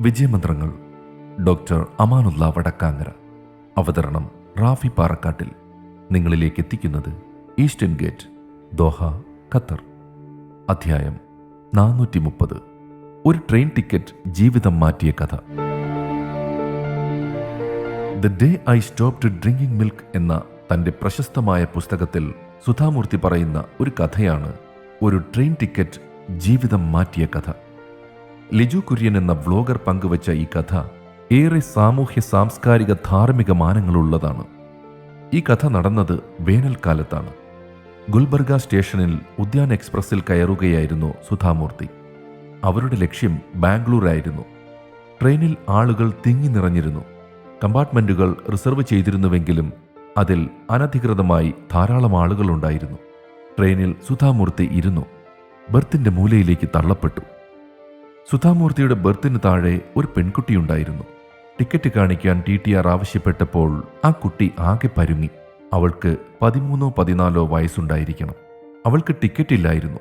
വിജയമന്ത്രങ്ങൾ doctor Amanullah Vadakkangara. അവതരണം റാഫി പാറക്കാട്ടിൽ. നിങ്ങളിലേക്ക് എത്തിക്കുന്നത് ഈസ്റ്റേൺ ഗേറ്റ് ദോഹ ഖത്തർ. അധ്യായം നാനൂറ്റി മുപ്പത് ഒരു ട്രെയിൻ ടിക്കറ്റ് ജീവിതം മാറ്റിയ കഥ. The day I stopped drinking milk എന്ന തന്റെ പ്രശസ്തമായ പുസ്തകത്തിൽ സുധാമൂർത്തി പറയുന്ന ഒരു കഥയാണ് ഒരു ട്രെയിൻ ടിക്കറ്റ് ജീവിതം മാറ്റിയ കഥ. ലിജു കുര്യൻ എന്ന വ്ലോഗർ പങ്കുവച്ച ഈ കഥ ഏറെ സാമൂഹ്യ സാംസ്കാരിക ധാർമ്മിക മാനങ്ങളുള്ളതാണ്. ഈ കഥ നടന്നത് വേനൽക്കാലത്താണ്. ഗുൽബർഗ സ്റ്റേഷനിൽ ഉദ്യാൻ എക്സ്പ്രസിൽ കയറുകയായിരുന്നു സുധാമൂർത്തി. അവരുടെ ലക്ഷ്യം ബാംഗ്ലൂർ ആയിരുന്നു ട്രെയിനിൽ ആളുകൾ തിങ്ങി നിറഞ്ഞിരുന്നു. കമ്പാർട്ട്മെന്റുകൾ റിസർവ് ചെയ്തിരുന്നുവെങ്കിലും അതിൽ അനധികൃതമായി ധാരാളം ആളുകളുണ്ടായിരുന്നു. ട്രെയിനിൽ സുധാമൂർത്തി ഇരുന്നു. ബർത്തിന്റെ മൂലയിലേക്ക് തള്ളപ്പെട്ടു. സുധാമൂർത്തിയുടെ ബർത്തിന് താഴെ ഒരു പെൺകുട്ടിയുണ്ടായിരുന്നു ടിക്കറ്റ് കാണിക്കാൻ ടി ടി ആർ ആവശ്യപ്പെട്ടപ്പോൾ ആ കുട്ടി ആകെ പരുങ്ങി അവൾക്ക് പതിമൂന്നോ പതിനാലോ വയസ്സുണ്ടായിരിക്കണം. അവൾക്ക് ടിക്കറ്റ് ഇല്ലായിരുന്നു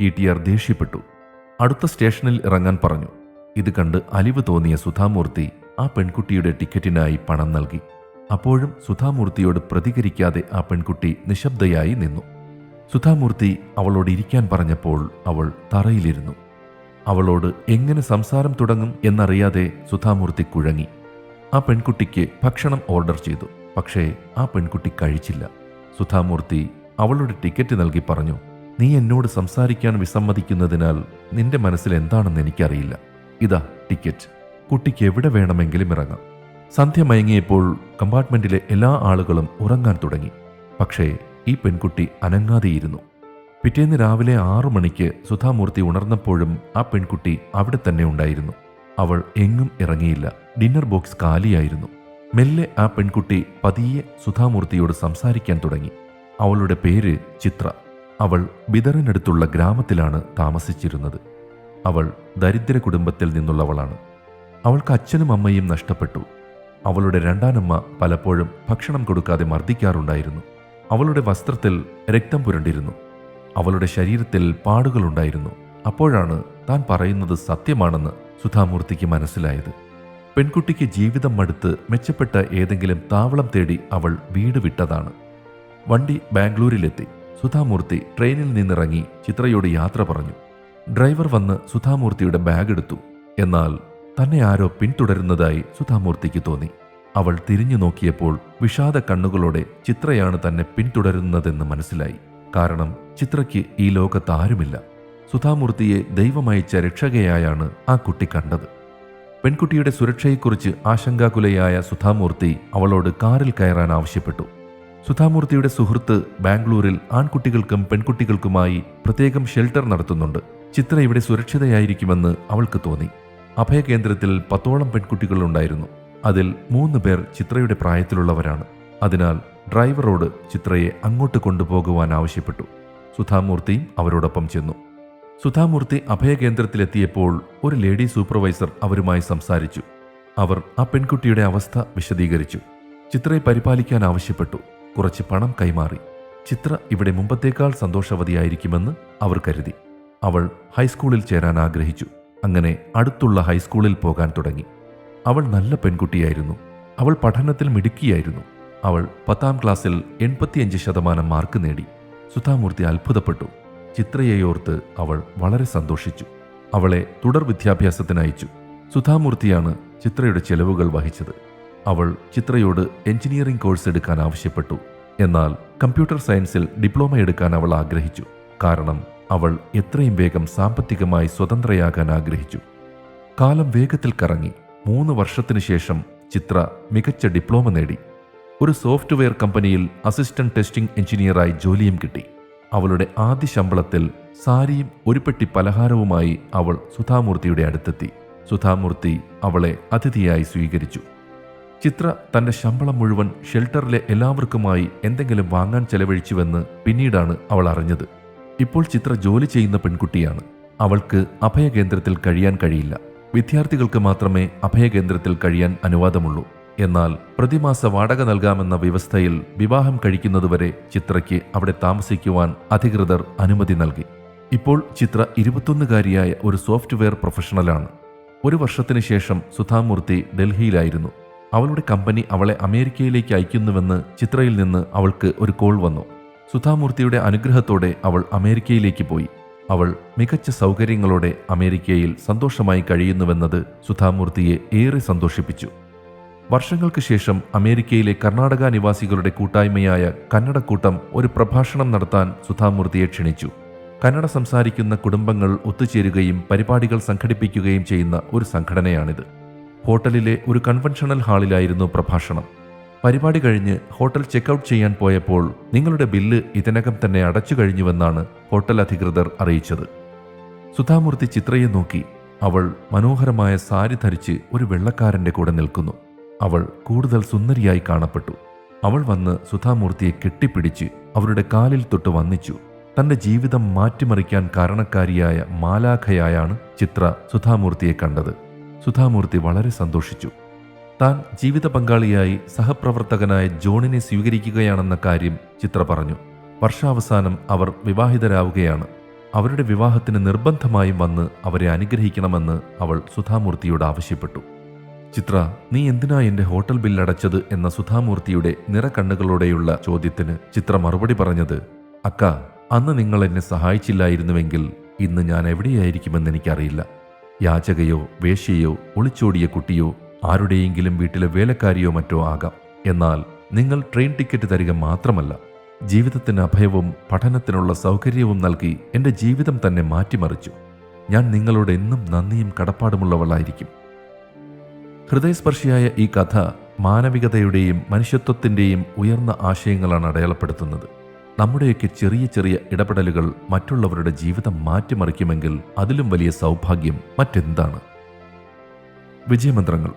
ടി ടി ആർ ദേഷ്യപ്പെട്ടു. അടുത്ത സ്റ്റേഷനിൽ ഇറങ്ങാൻ പറഞ്ഞു. ഇത് കണ്ട് അലിവ് തോന്നിയ സുധാമൂർത്തി ആ പെൺകുട്ടിയുടെ ടിക്കറ്റിനായി പണം നൽകി. അപ്പോഴും സുധാമൂർത്തിയോട് പ്രതികരിക്കാതെ ആ പെൺകുട്ടി നിശബ്ദയായി നിന്നു. സുധാമൂർത്തി അവളോട് ഇരിക്കാൻ പറഞ്ഞപ്പോൾ അവൾ തറയിലിരുന്നു. അവളോട് എങ്ങനെ സംസാരം തുടങ്ങും എന്നറിയാതെ സുധാമൂർത്തി കുഴങ്ങി. ആ പെൺകുട്ടിക്ക് ഭക്ഷണം ഓർഡർ ചെയ്തു. പക്ഷേ ആ പെൺകുട്ടി കഴിച്ചില്ല. സുധാമൂർത്തി അവളുടെ ടിക്കറ്റ് നൽകി പറഞ്ഞു നീ എന്നോട് സംസാരിക്കാൻ വിസമ്മതിക്കുന്നതിനാൽ നിന്റെ മനസ്സിൽ എന്താണെന്ന് എനിക്കറിയില്ല. ഇതാ ടിക്കറ്റ്. കുട്ടിക്ക് എവിടെ വേണമെങ്കിലും ഇറങ്ങാം. സന്ധ്യ മയങ്ങിയപ്പോൾ കമ്പാർട്ട്മെന്റിലെ എല്ലാ ആളുകളും ഉറങ്ങാൻ തുടങ്ങി. പക്ഷേ ഈ പെൺകുട്ടി അനങ്ങാതെയിരുന്നു. പിറ്റേന്ന് രാവിലെ ആറു മണിക്ക് സുധാമൂർത്തി ഉണർന്നപ്പോഴും ആ പെൺകുട്ടി അവിടെ തന്നെ ഉണ്ടായിരുന്നു. അവൾ എങ്ങും ഇറങ്ങിയില്ല. ഡിന്നർ ബോക്സ് കാലിയായിരുന്നു. മെല്ലെ ആ പെൺകുട്ടി പതിയെ സുധാമൂർത്തിയോട് സംസാരിക്കാൻ തുടങ്ങി. അവളുടെ പേര് ചിത്ര. അവൾ ബിദറിനടുത്തുള്ള ഗ്രാമത്തിലാണ് താമസിച്ചിരുന്നത്. അവൾ ദരിദ്ര കുടുംബത്തിൽ നിന്നുള്ളവളാണ്. അവൾക്ക് അച്ഛനും അമ്മയും നഷ്ടപ്പെട്ടു. അവളുടെ രണ്ടാനമ്മ പലപ്പോഴും ഭക്ഷണം കൊടുക്കാതെ മർദ്ദിക്കാറുണ്ടായിരുന്നു. അവളുടെ വസ്ത്രത്തിൽ രക്തം പുരണ്ടിരുന്നു. അവളുടെ ശരീരത്തിൽ പാടുകളുണ്ടായിരുന്നു. അപ്പോഴാണ് താൻ പറയുന്നത് സത്യമാണെന്ന് സുധാമൂർത്തിക്ക് മനസ്സിലായത്. പെൺകുട്ടിക്ക് ജീവിതം മടുത്ത് മെച്ചപ്പെട്ട ഏതെങ്കിലും താവളം തേടി അവൾ വീട് വിട്ടതാണ്. വണ്ടി ബാംഗ്ലൂരിലെത്തി. സുധാമൂർത്തി ട്രെയിനിൽ നിന്നിറങ്ങി ചിത്രയോട് യാത്ര പറഞ്ഞു. ഡ്രൈവർ വന്ന് സുധാമൂർത്തിയുടെ ബാഗ് എടുത്തു. എന്നാൽ തന്നെ ആരോ പിന്തുടരുന്നതായി സുധാമൂർത്തിക്ക് തോന്നി. അവൾ തിരിഞ്ഞു നോക്കിയപ്പോൾ വിഷാദ കണ്ണുകളോടെ ചിത്രയാണ് തന്നെ പിന്തുടരുന്നതെന്ന് മനസ്സിലായി. കാരണം ചിത്രയ്ക്ക് ഈ ലോകത്ത് ആരുമില്ല സുധാമൂർത്തിയെ ദൈവമയച്ച രക്ഷകയായാണ് ആ കുട്ടി കണ്ടത്. പെൺകുട്ടിയുടെ സുരക്ഷയെക്കുറിച്ച് ആശങ്കാകുലയായ സുധാമൂർത്തി അവളോട് കാറിൽ കയറാൻ ആവശ്യപ്പെട്ടു. സുധാമൂർത്തിയുടെ സുഹൃത്ത് ബാംഗ്ലൂരിൽ ആൺകുട്ടികൾക്കും പെൺകുട്ടികൾക്കുമായി പ്രത്യേകം ഷെൽട്ടർ നടത്തുന്നുണ്ട്. ചിത്ര ഇവിടെ സുരക്ഷിതയായിരിക്കുമെന്ന് അവൾക്ക് തോന്നി. അഭയകേന്ദ്രത്തിൽ പത്തോളം പെൺകുട്ടികളുണ്ടായിരുന്നു. അതിൽ മൂന്ന് പേർ ചിത്രയുടെ പ്രായത്തിലുള്ളവരാണ്. അതിനാൽ ഡ്രൈവറോട് ചിത്രയെ അങ്ങോട്ട് കൊണ്ടുപോകുവാൻ ആവശ്യപ്പെട്ടു. സുധാമൂർത്തിയും അവരോടൊപ്പം ചെന്നു. സുധാമൂർത്തി അഭയകേന്ദ്രത്തിലെത്തിയപ്പോൾ ഒരു ലേഡി സൂപ്പർവൈസർ അവരുമായി സംസാരിച്ചു. അവർ ആ പെൺകുട്ടിയുടെ അവസ്ഥ വിശദീകരിച്ചു. ചിത്രയെ പരിപാലിക്കാൻ ആവശ്യപ്പെട്ടു. കുറച്ച് പണം കൈമാറി. ചിത്ര ഇവിടെ മുമ്പത്തേക്കാൾ സന്തോഷവതിയായിരിക്കുമെന്ന് അവർ കരുതി. അവൾ ഹൈസ്കൂളിൽ ചേരാൻ ആഗ്രഹിച്ചു. അങ്ങനെ അടുത്തുള്ള ഹൈസ്കൂളിൽ പോകാൻ തുടങ്ങി. അവൾ നല്ല പെൺകുട്ടിയായിരുന്നു. അവൾ പഠനത്തിൽ മിടുക്കിയായിരുന്നു. അവൾ പത്താം ക്ലാസ്സിൽ എൺപത്തിയഞ്ച് ശതമാനം മാർക്ക് നേടി. സുധാമൂർത്തി അത്ഭുതപ്പെട്ടു. ചിത്രയെയോർത്ത് അവൾ വളരെ സന്തോഷിച്ചു. അവളെ തുടർ വിദ്യാഭ്യാസത്തിന് അയച്ചു. സുധാമൂർത്തിയാണ് ചിത്രയുടെ ചെലവുകൾ വഹിച്ചത്. അവൾ ചിത്രയോട് എഞ്ചിനീയറിംഗ് കോഴ്സ് എടുക്കാൻ ആവശ്യപ്പെട്ടു. എന്നാൽ കമ്പ്യൂട്ടർ സയൻസിൽ ഡിപ്ലോമ എടുക്കാൻ അവൾ ആഗ്രഹിച്ചു. കാരണം അവൾ എത്രയും വേഗം സാമ്പത്തികമായി സ്വതന്ത്രയാകാൻ ആഗ്രഹിച്ചു. കാലം വേഗത്തിൽ കറങ്ങി. മൂന്ന് വർഷത്തിനു ശേഷം ചിത്ര മികച്ച ഡിപ്ലോമ നേടി. ഒരു സോഫ്റ്റ്വെയർ കമ്പനിയിൽ അസിസ്റ്റന്റ് ടെസ്റ്റിംഗ് എഞ്ചിനീയറായി ജോലിയും കിട്ടി. അവളുടെ ആദ്യ ശമ്പളത്തിൽ സാരിയും ഒരു പെട്ടി പലഹാരവുമായി അവൾ സുധാമൂർത്തിയുടെ അടുത്തെത്തി. സുധാമൂർത്തി അവളെ അതിഥിയായി സ്വീകരിച്ചു. ചിത്ര തന്റെ ശമ്പളം മുഴുവൻ ഷെൽട്ടറിലെ എല്ലാവർക്കുമായി എന്തെങ്കിലും വാങ്ങാൻ ചെലവഴിച്ചുവെന്ന് പിന്നീടാണ് അവൾ അറിഞ്ഞത്. ഇപ്പോൾ ചിത്ര ജോലി ചെയ്യുന്ന പെൺകുട്ടിയാണ്. അവൾക്ക് അഭയകേന്ദ്രത്തിൽ കഴിയാൻ കഴിയില്ല. വിദ്യാർത്ഥികൾക്ക് മാത്രമേ അഭയകേന്ദ്രത്തിൽ കഴിയാൻ അനുവാദമുള്ളൂ. എന്നാൽ പ്രതിമാസ വാടക നൽകാമെന്ന വ്യവസ്ഥയിൽ വിവാഹം കഴിക്കുന്നതുവരെ ചിത്രയ്ക്ക് അവിടെ താമസിക്കുവാൻ അധികൃതർ അനുമതി നൽകി. ഇപ്പോൾ ചിത്ര ഇരുപത്തൊന്നുകാരിയായ ഒരു സോഫ്റ്റ്വെയർ പ്രൊഫഷണലാണ്. ഒരു വർഷത്തിന് ശേഷം സുധാമൂർത്തി ഡൽഹിയിലായിരുന്നു. അവളുടെ കമ്പനി അവളെ അമേരിക്കയിലേക്ക് അയക്കുന്നുവെന്ന് ചിത്രയിൽ നിന്ന് അവൾക്ക് ഒരു കോൾ വന്നു. സുധാമൂർത്തിയുടെ അനുഗ്രഹത്തോടെ അവൾ അമേരിക്കയിലേക്ക് പോയി. അവൾ മികച്ച സൗകര്യങ്ങളോടെ അമേരിക്കയിൽ സന്തോഷമായി കഴിയുന്നുവെന്നത് സുധാമൂർത്തിയെ ഏറെ സന്തോഷിപ്പിച്ചു. വർഷങ്ങൾക്ക് ശേഷം അമേരിക്കയിലെ കർണാടക നിവാസികളുടെ കൂട്ടായ്മയായ കന്നഡക്കൂട്ടം ഒരു പ്രഭാഷണം നടത്താൻ സുധാമൂർത്തിയെ ക്ഷണിച്ചു. കന്നഡ സംസാരിക്കുന്ന കുടുംബങ്ങൾ ഒത്തുചേരുകയും പരിപാടികൾ സംഘടിപ്പിക്കുകയും ചെയ്യുന്ന ഒരു സംഘടനയാണിത്. ഹോട്ടലിലെ ഒരു കൺവെൻഷണൽ ഹാളിലായിരുന്നു പ്രഭാഷണം. പരിപാടി കഴിഞ്ഞ് ഹോട്ടൽ ചെക്കൗട്ട് ചെയ്യാൻ പോയപ്പോൾ നിങ്ങളുടെ ബില്ല് ഇതിനകം തന്നെ അടച്ചു കഴിഞ്ഞുവെന്നാണ് ഹോട്ടൽ അധികൃതർ അറിയിച്ചത്. സുധാമൂർത്തി ചിത്രയെ നോക്കി. അവൾ മനോഹരമായ സാരി ധരിച്ച് ഒരു വെള്ളക്കാരന്റെ കൂടെ നിൽക്കുന്നു. അവൾ കൂടുതൽ സുന്ദരിയായി കാണപ്പെട്ടു. അവൾ വന്ന് സുധാമൂർത്തിയെ കെട്ടിപ്പിടിച്ച് അവരുടെ കാലിൽ തൊട്ട് വന്നിച്ചു. തന്റെ ജീവിതം മാറ്റിമറിക്കാൻ കാരണക്കാരിയായ മാലാഖയായാണ് ചിത്ര സുധാമൂർത്തിയെ കണ്ടത്. സുധാമൂർത്തി വളരെ സന്തോഷിച്ചു. താൻ ജീവിത പങ്കാളിയായി സഹപ്രവർത്തകനായ ജോണിനെ സ്വീകരിക്കുകയാണെന്ന കാര്യം ചിത്ര പറഞ്ഞു. വർഷാവസാനം അവർ വിവാഹിതരാവുകയാണ്. അവരുടെ വിവാഹത്തിന് നിർബന്ധമായും വന്ന് അവരെ അനുഗ്രഹിക്കണമെന്ന് അവൾ സുധാമൂർത്തിയോട് ആവശ്യപ്പെട്ടു. ചിത്ര നീ എന്തിനാ എന്റെ ഹോട്ടൽ ബില്ല് അടച്ചത്? എന്ന സുധാമൂർത്തിയുടെ നിറക്കണ്ണുകളോടെയുള്ള ചോദ്യത്തിന് ചിത്ര മറുപടി പറഞ്ഞത് അക്ക അന്ന് നിങ്ങൾ എന്നെ സഹായിച്ചില്ലായിരുന്നുവെങ്കിൽ ഇന്ന് ഞാൻ എവിടെയായിരിക്കുമെന്ന് എനിക്കറിയില്ല. യാചകയോ വേശ്യയോ ഒളിച്ചോടിയ കുട്ടിയോ ആരുടെയെങ്കിലും വീട്ടിലെ വേലക്കാരിയോ മറ്റോ ആകാം. എന്നാൽ നിങ്ങൾ ട്രെയിൻ ടിക്കറ്റ് തരിക മാത്രമല്ല ജീവിതത്തിന് അഭയവും പഠനത്തിനുള്ള സൗകര്യവും നൽകി എന്റെ ജീവിതം തന്നെ മാറ്റിമറിച്ചു. ഞാൻ നിങ്ങളോട് എന്നും നന്ദിയും കടപ്പാടുമുള്ളവളായിരിക്കും. ഹൃദയസ്പർശിയായ ഈ കഥ മാനവികതയുടെയും മനുഷ്യത്വത്തിന്റെയും ഉയർന്ന ആശയങ്ങളാണ് അടയാളപ്പെടുത്തുന്നത്. നമ്മുടെയൊക്കെ ചെറിയ ചെറിയ ഇടപെടലുകൾ മറ്റുള്ളവരുടെ ജീവിതം മാറ്റിമറിക്കുമെങ്കിൽ അതിലും വലിയ സൗഭാഗ്യം മറ്റെന്താണ്? വിജയമന്ത്രങ്ങൾ.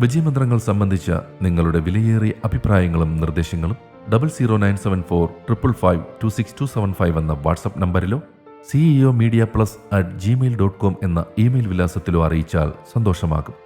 വിജയമന്ത്രങ്ങൾ സംബന്ധിച്ച നിങ്ങളുടെ വിലയേറിയ അഭിപ്രായങ്ങളും നിർദ്ദേശങ്ങളും double zero nine seven four triple five two six two seven five എന്ന WhatsApp നമ്പറിലോ CEO media plus at Gmail dot com എന്ന ഇമെയിൽ വിലാസത്തിലോ അറിയിച്ചാൽ സന്തോഷമാകും.